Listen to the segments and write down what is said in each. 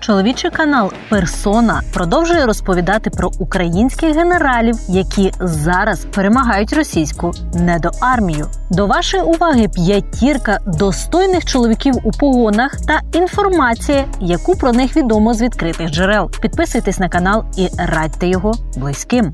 Чоловічий канал Персона продовжує розповідати про українських генералів, які зараз перемагають російську недоармію. До вашої уваги п'ятірка достойних чоловіків у погонах та інформація, яку про них відомо з відкритих джерел. Підписуйтесь на канал і радьте його близьким.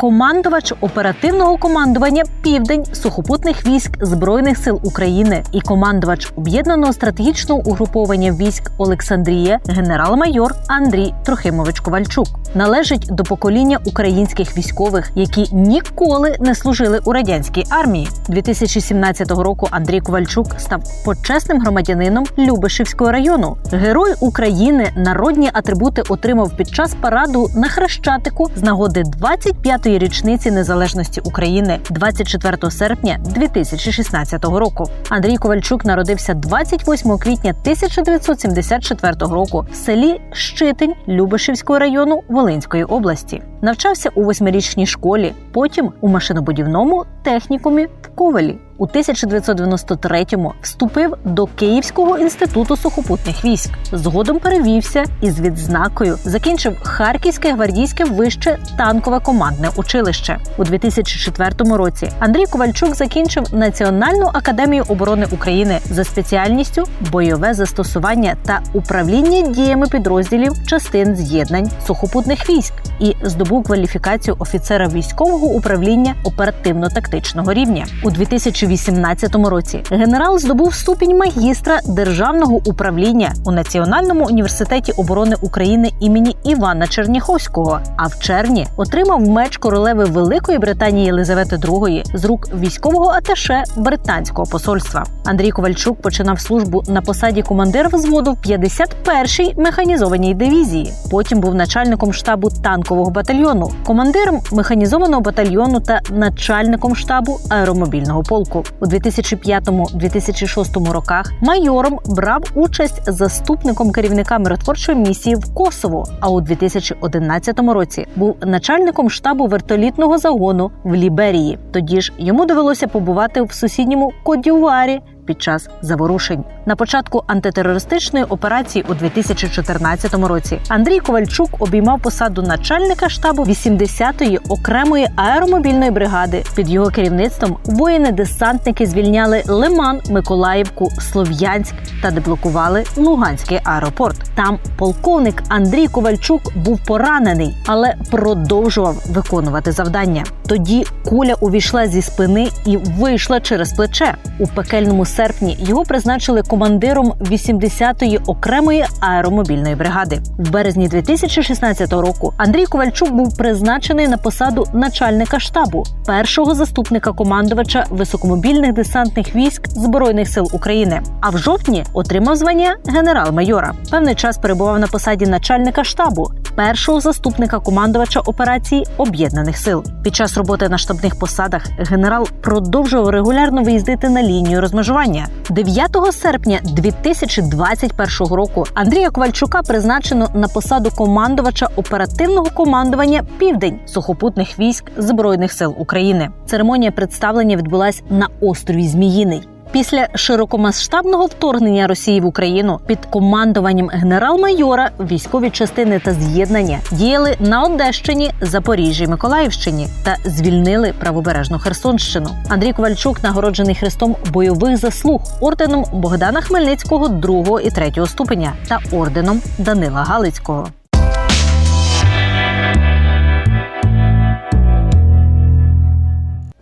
Командувач оперативного командування Південь сухопутних військ Збройних сил України і командувач об'єднаного стратегічного угруповання військ Олександрія, генерал-майор Андрій Трохимович Ковальчук, належить до покоління українських військових, які ніколи не служили у радянській армії. 2017 року Андрій Ковальчук став почесним громадянином Любешівського району. Герой України народні атрибути отримав під час параду на Хрещатику з нагоди 25-ї річниці незалежності України 24 серпня 2016 року. Андрій Ковальчук народився 28 квітня 1974 року в селі Щитень Любешівського району Волинської області. Навчався у восьмирічній школі, потім у машинобудівному технікумі в Ковелі. У 1993-му вступив до Київського інституту сухопутних військ. Згодом перевівся і з відзнакою закінчив Харківське гвардійське вище танкове командне училище. У 2004 році Андрій Ковальчук закінчив Національну академію оборони України за спеціальністю бойове застосування та управління діями підрозділів частин з'єднань сухопутних військ і здобув кваліфікацію офіцера військового управління оперативно-тактичного рівня. У 2018 році генерал здобув ступінь магістра державного управління у Національному університеті оборони України імені Івана Черніховського. А в червні отримав меч королеви Великої Британії Єлизавети II з рук військового аташе британського посольства. Андрій Ковальчук починав службу на посаді командира взводу в 51-й механізованій дивізії. Потім був начальником штабу танкового батальйону, командиром механізованого батальйону та начальником штабу аеромобільного полку. У 2005-2006 роках майором брав участь заступником керівника миротворчої місії в Косово. А у 2011 році був начальником штабу вертолітного загону в Ліберії. Тоді ж йому довелося побувати в сусідньому Кодюварі під час заворушень. На початку антитерористичної операції у 2014 році Андрій Ковальчук обіймав посаду начальника штабу 80-ї окремої аеромобільної бригади. Під його керівництвом воїни-десантники звільняли Лиман, Миколаївку, Слов'янськ та деблокували Луганський аеропорт. Там полковник Андрій Ковальчук був поранений, але продовжував виконувати завдання. Тоді куля увійшла зі спини і вийшла через плече у пекельному серпні його призначили командиром 80-ї окремої аеромобільної бригади. В березні 2016 року Андрій Ковальчук був призначений на посаду начальника штабу, першого заступника командувача високомобільних десантних військ збройних сил України. А в жовтні отримав звання генерал-майора. Певний час перебував на посаді начальника штабу, першого заступника командувача операцій об'єднаних сил. Під час роботи на штабних посадах генерал продовжував регулярно виїздити на лінію розмежування. 9 серпня 2021 року Андрія Ковальчука призначено на посаду командувача оперативного командування Південь сухопутних військ збройних сил України. Церемонія представлення відбулась на острові Зміїний. Після широкомасштабного вторгнення Росії в Україну під командуванням генерал-майора військові частини та з'єднання діяли на Одещині, Запоріжжі, Миколаївщині та звільнили правобережну Херсонщину. Андрій Ковальчук нагороджений хрестом бойових заслуг орденом Богдана Хмельницького другого і третього ступеня та орденом Данила Галицького.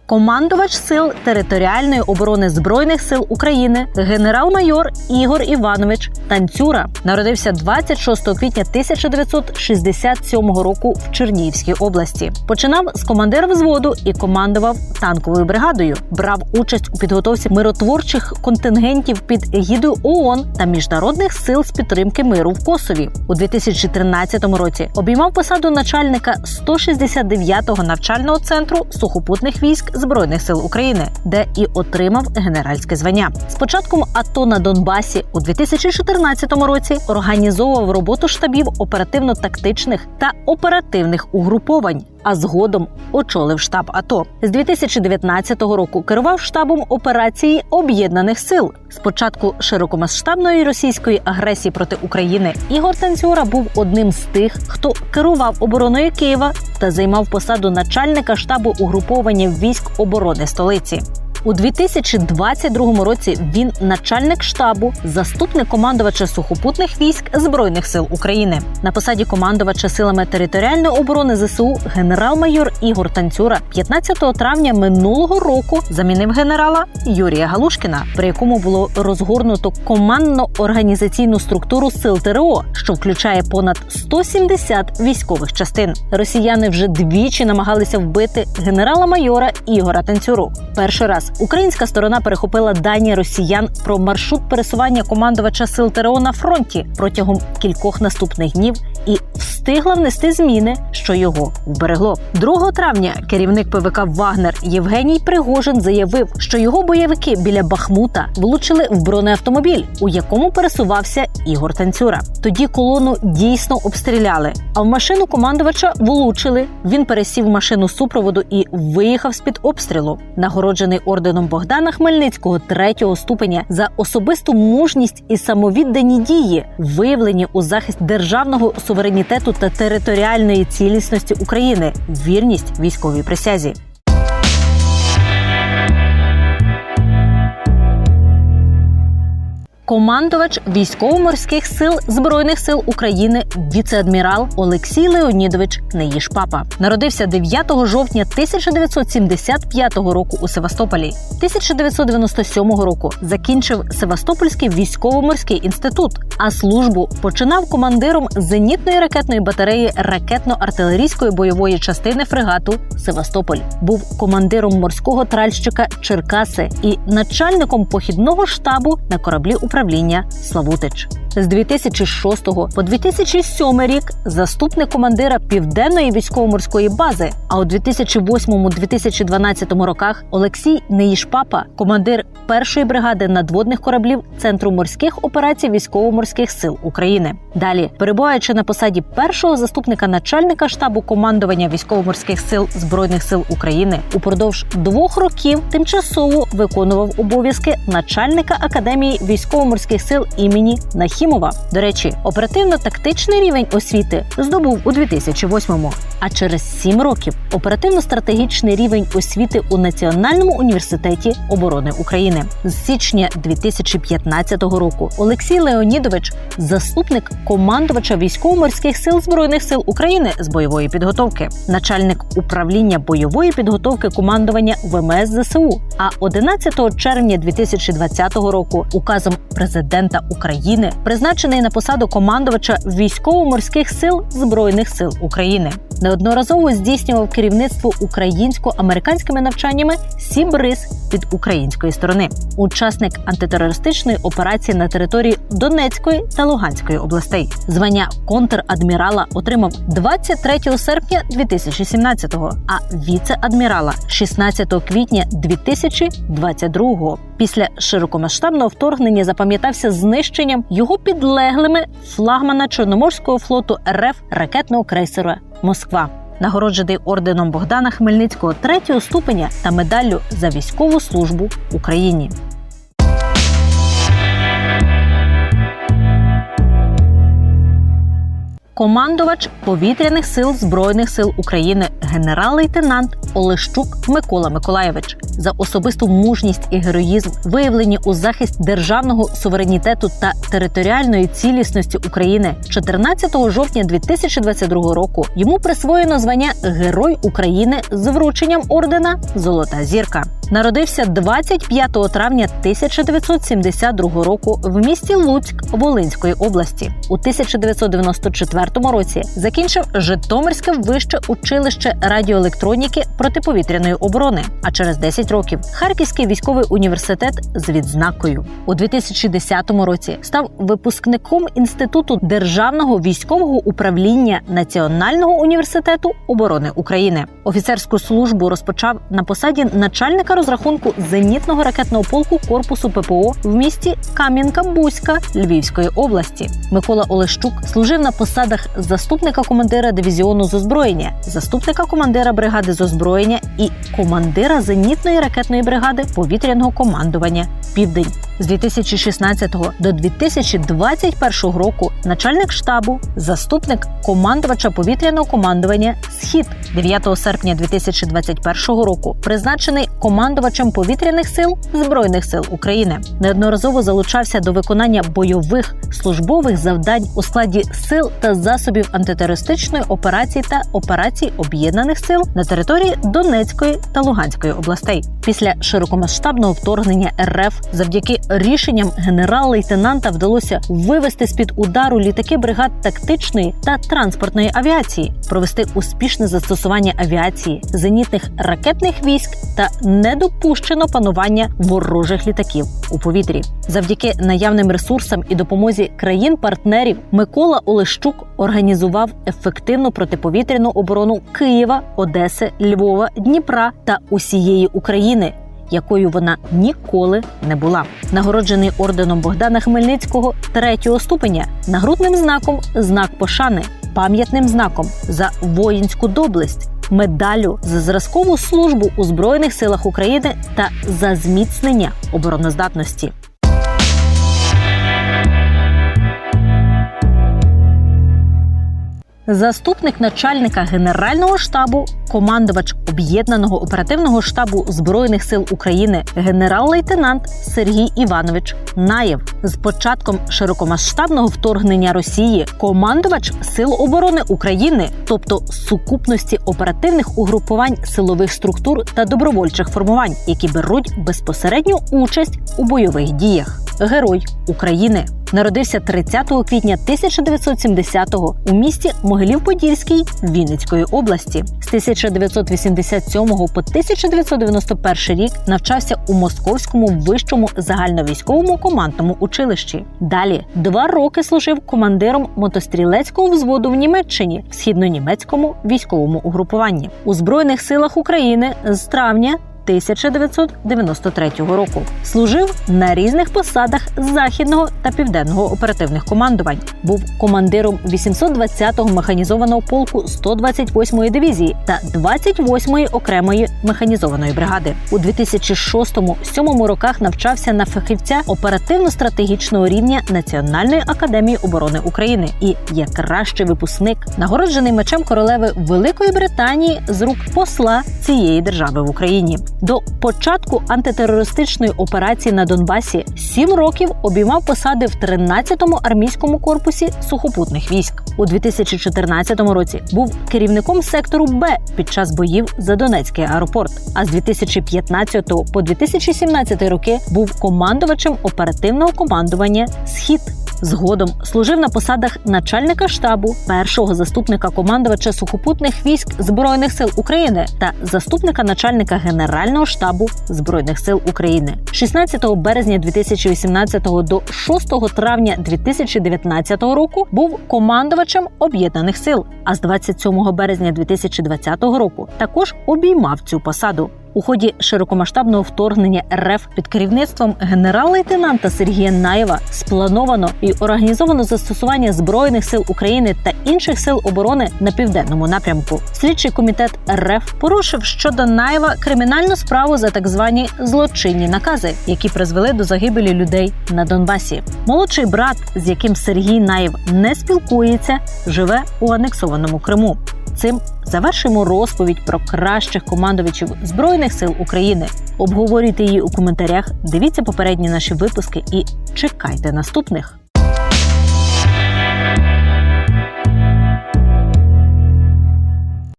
Командувач сил територіальної оборони збройних сил України, генерал-майор Ігор Іванович Танцюра, народився 26 квітня 1967 року в Чернігівській області. Починав з командира взводу і командував танковою бригадою. Брав участь у підготовці миротворчих контингентів під егідою ООН та міжнародних сил з підтримки миру в Косові. У 2013 році обіймав посаду начальника 169-го навчального центру сухопутних військ збройних сил України, де і отримав генеральське звання. З початком АТО на Донбасі у 2014 році організовував роботу штабів оперативно-тактичних та оперативних угруповань а згодом очолив штаб АТО. З 2019 року керував штабом операції об'єднаних сил. Спочатку широкомасштабної російської агресії проти України Ігор Танцюра був одним з тих, хто керував обороною Києва та займав посаду начальника штабу угруповання військ оборони столиці. У 2022 році він начальник штабу, заступник командувача сухопутних військ збройних сил України. На посаді командувача силами територіальної оборони ЗСУ генерал-майор Ігор Танцюра 15 травня минулого року замінив генерала Юрія Галушкіна, при якому було розгорнуто командно-організаційну структуру сил ТРО, що включає понад 170 військових частин. Росіяни вже двічі намагалися вбити генерала-майора Ігора Танцюру. Перший раз українська сторона перехопила дані росіян про маршрут пересування командувача сил ТРО на фронті протягом кількох наступних днів і встигла внести зміни, що його вберегло. 2 травня керівник ПВК Вагнер Євгеній Пригожин заявив, що його бойовики біля Бахмута влучили в бронеавтомобіль, у якому пересувався Ігор Танцюра. Тоді колону дійсно обстріляли, а в машину командувача влучили. Він пересів машину супроводу і виїхав з під обстрілу. Нагороджений орденом Богдана Хмельницького третього ступеня за особисту мужність і самовіддані дії, виявлені у захист державного суверенітету та територіальної цілісності України, вірність військовій присязі. Командувач військово-морських сил збройних сил України, віце-адмірал Олексій Леонідович Неїшпапа. Народився 9 жовтня 1975 року у Севастополі. 1997 року закінчив Севастопольський військово-морський інститут, а службу починав командиром зенітної ракетної батареї ракетно-артилерійської бойової частини фрегату Севастополь. Був командиром морського тральщика Черкаси і начальником похідного штабу на кораблі управління управління Славутич. З 2006 по 2007 рік заступник командира південної військово-морської бази. А у 2008-2012 роках Олексій Неїшпапа, командир першої бригади надводних кораблів Центру морських операцій військово-морських сил України. Далі, перебуваючи на посаді першого заступника начальника штабу командування військово-морських сил збройних сил України, упродовж двох років тимчасово виконував обов'язки начальника академії військово-морських сил імені Нахім. Єфімова. До речі, оперативно-тактичний рівень освіти здобув у 2008-му. А через сім років оперативно-стратегічний рівень освіти у Національному університеті оборони України з січня 2015 року. Олексій Леонідович, заступник командувача військово-морських сил збройних сил України з бойової підготовки, начальник управління бойової підготовки командування ВМС ЗСУ. А 11 червня 2020 року указом президента України призначений на посаду командувача військово-морських сил збройних сил України. Неодноразово здійснював керівництво українсько-американськими навчаннями Сібриз під української сторони, учасник антитерористичної операції на території Донецької та Луганської областей. Звання контрадмірала отримав 23 серпня 2017-го, а віце-адмірала 16 квітня 2022-го. Після широкомасштабного вторгнення запам'ятався знищенням його підлеглими флагмана Чорноморського флоту РФ ракетного крейсера Москва. Нагороджений орденом Богдана Хмельницького третього ступеня та медаллю за військову службу Україні. командувач повітряних сил збройних сил України, генерал-лейтенант Олещук Микола Миколаєвич за особисту мужність і героїзм, виявлені у захист державного суверенітету та територіальної цілісності України 14 жовтня 2022 року. Йому присвоєно звання Герой України з врученням ордена Золота зірка. Народився 25 травня 1972 року в місті Луцьк Волинської області. У 1994 році закінчив Житомирське вище училище радіоелектроніки протиповітряної оборони. А через 10 років Харківський військовий університет з відзнакою у 2010 році став випускником інституту державного військового управління Національного університету оборони України. Офіцерську службу розпочав на посаді начальника розрахунку зенітного ракетного полку корпусу ППО в місті Кам'янка-Бузька Львівської області. Микола Олещук служив на посадах заступника командира дивізіону з озброєння, заступника командира бригади з озброєння і командира зенітної ракетної бригади повітряного командування Південь з 2016 до 2021 року. Начальник штабу, заступник командувача повітряного командування Схід 9 серпня 2021 року, призначений командувачем повітряних сил збройних сил України. Неодноразово залучався до виконання бойових службових завдань у складі сил та засобів антитерористичної операції та операцій об'єднаних сил на території Донецької та Луганської областей. Після широкомасштабного вторгнення РФ завдяки рішенням генерал-лейтенанта вдалося вивести з під удару літаки бригад тактичної та транспортної авіації, провести успішне застосування авіації, зенітних ракетних військ та недопущено панування ворожих літаків у повітрі. Завдяки наявним ресурсам і допомозі країн-партнерів Микола Олещук організував ефективну протиповітряну оборону Києва, Одеси, Львова, Дніпра та усієї України. Якою вона ніколи не була, нагороджений орденом Богдана Хмельницького третього ступеня, нагрудним знаком знак пошани, пам'ятним знаком за воїнську доблесть, медаллю за зразкову службу у збройних силах України та за зміцнення обороноздатності. Заступник начальника генерального штабу, командувач об'єднаного оперативного штабу збройних сил України, генерал-лейтенант Сергій Іванович Наєв. З початком широкомасштабного вторгнення Росії командувач Сил оборони України, тобто сукупності оперативних угрупувань силових структур та добровольчих формувань, які беруть безпосередню участь у бойових діях. Герой України народився 30 квітня 1970-го у місті Могилів-Подільський Вінницької області. З 1987 по 1991 рік навчався у Московському вищому загальновійськовому командному училищі. Далі два роки служив командиром мотострілецького взводу в Німеччині в східнонімецькому військовому угрупуванні у збройних силах України з травня. 1993 року служив на різних посадах західного та південного оперативних командувань. Був командиром 820-го механізованого полку 128-ї дивізії та 28-ї окремої механізованої бригади. У 2006-2007 роках навчався на фахівця оперативно-стратегічного рівня Національної академії оборони України і як кращий випускник, нагороджений мечем королеви Великої Британії з рук посла цієї держави в Україні. До початку антитерористичної операції на Донбасі сім років обіймав посади в 13-му армійському корпусі сухопутних військ. У 2014 році був керівником сектору Б під час боїв за Донецький аеропорт. А з 2015 по 2017 роки був командувачем оперативного командування Схід. Згодом служив на посадах начальника штабу, першого заступника командувача сухопутних військ збройних сил України та заступника начальника генерального штабу збройних сил України. 16 березня 2018 до 6 травня 2019 року був командувачем об'єднаних сил. А з 27 березня 2020 року також обіймав цю посаду. У ході широкомасштабного вторгнення РФ під керівництвом генерал-лейтенанта Сергія Наєва сплановано і організовано застосування збройних сил України та інших сил оборони на південному напрямку. Слідчий комітет РФ порушив щодо Наєва кримінальну справу за так звані злочинні накази, які призвели до загибелі людей на Донбасі. Молодший брат, з яким Сергій Наєв не спілкується, живе у анексованому Криму. Цим завершимо розповідь про кращих командувачів збройних сил України. Обговорюйте її у коментарях, дивіться попередні наші випуски і чекайте наступних.